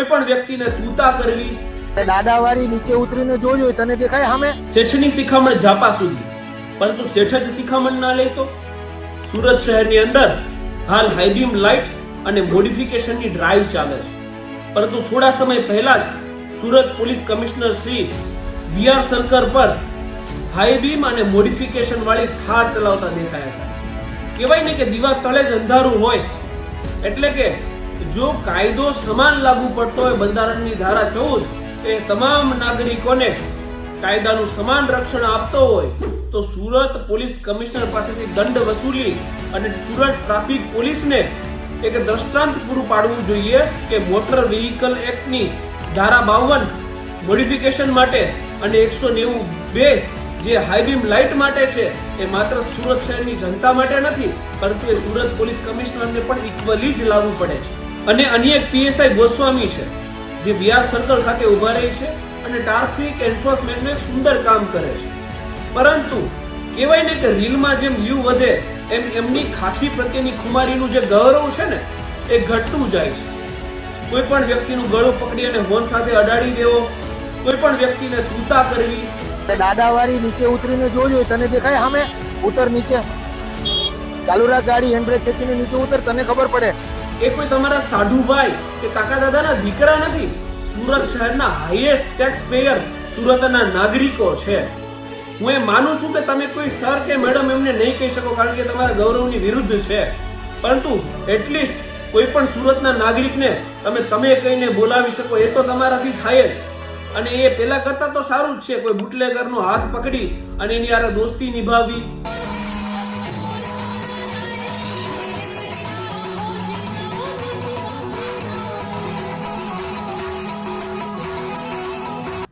કોઈ પણ વ્યક્તિને તૂતા કરવી દાદાવાળી નીચે ઉતરીને જોજો તને દેખાય સામે? શેઠની શિખામણ જાપા સુધી. પરંતુ શેઠ જ શિખામણ ના લે તો સુરત શહેરની અંદર હાલ હાઈબીમ લાઇટ અને મોડિફિકેશનની ડ્રાઈવ ચાલે છે. પરંતુ થોડા સમય પહેલા જ Surat police commissioner Shri B R Sarkar પર હાઈબીમ અને મોડિફિકેશન વાળી થાર ચલાવતા દેખાયા હતા. કહેવાય ને કે દીવા તળે જ અંધારું હોય. એટલે કે જો કાયદો સમાન લાગુ પડતો હોય બંધારણની ધારા ચૌદ એ તમામ નાગરિકોને કાયદાનું સમાન રક્ષણ આપતો હોય, તો સુરત પોલીસ કમિશનર પાસેથી દંડ વસૂલી અને સુરત ટ્રાફિક પોલીસને એક દ્રષ્ટાંત પૂરું પાડવું જોઈએ કે મોટર વ્હીકલ એક્ટની ધારા બાવન મોડિફિકેશન માટે અને એકસો નેવું બે જે હાઈબીમ લાઇટ માટે છે, એ માત્ર સુરત શહેરની જનતા માટે નથી, પરંતુ એ સુરત પોલીસ કમિશનરને પણ ઇક્વલી જ લાગુ પડે છે. અને અન્ય એક પીએસઆઈ ગોસ્વામી છે, જે બિહાર સર્કલ ખાતે ઊભા રહી છે અને ટ્રાફિક એન્ફોર્સમેન્ટને સુંદર કામ કરે છે. પરંતુ કહેવાય ને કે રીલમાં જેમ વ્યૂ વધે, એમ એમની ખાખી પ્રત્યેની ખુમારીનું જે ગૌરવ છે ને, એ ઘટતું જાય છે. કોઈ પણ વ્યક્તિનું ગળું પકડી અને હોર્ન સાથે અડાડી દેવો, કોઈ પણ વ્યક્તિને તૂતા કરવી. દાદાવાળી નીચે ઉતરીને જોજો તને દેખાય સામે? ઉતર નીચે. ચાલુ રાખ ગાડી, હેન્ડબ્રેક ખેંચીને નીચે ઉતર, તને ખબર પડે. એ કોઈ તમારા સાઢુભાઈ કે કાકા દાદાના દીકરા નથી? સુરત શહેરના હાઈએસ્ટ ટેક્સ પેયર સુરતના નાગરિકો છે. હું એ માનું છું કે તમે કોઈ સર કે મેડમ એમને નહીં કહી શકો કારણ કે તમારા ગૌરવની વિરુદ્ધ છે. પરંતુ એટલીસ્ટ કોઈ પણ સુરતના નાગરિકને તમે તમે કહીને બોલાવી શકો, એ તો તમારાથી થાય જ. અને એ પેલા કરતા તો સારું જ છે, કોઈ બુટલેગરનો હાથ પકડી અને એની આરે દોસ્તી નિભાવવી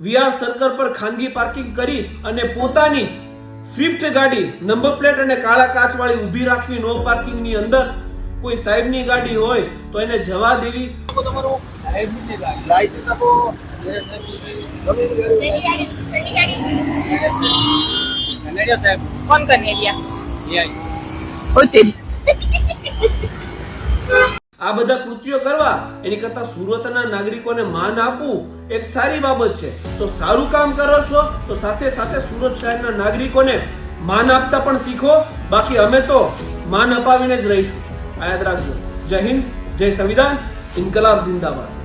વિહાર સર્કલ પર ખાનગી પાર્કિંગ કરી અને પોતાની સ્વિફ્ટ ગાડી નંબર પ્લેટ અને કાળા કાચવાળી ઊભી રાખવી નો પાર્કિંગની અંદર કોઈ સાહેબની ગાડી હોય તો એને જવા દેવી. તમારું લાયસન્સ આપો. સાહેબ. કોણ કનેરિયા? ઓય તેરી. આ બધા કૃત્યો કરવા, એની કરતા સુરતના નાગરિકોને માન આપવું એક સારી બાબત છે. તો સારું કામ કરો છો, તો સાથે સાથે સુરત શહેરના નાગરિકોને માન આપતા પણ શીખો. બાકી અમે તો માન અપાવીને જ રહીશું. યાદ રાખજો. જય હિન્દ, જય સંવિધાન, ઇન્કલાબ જિંદાબાદ.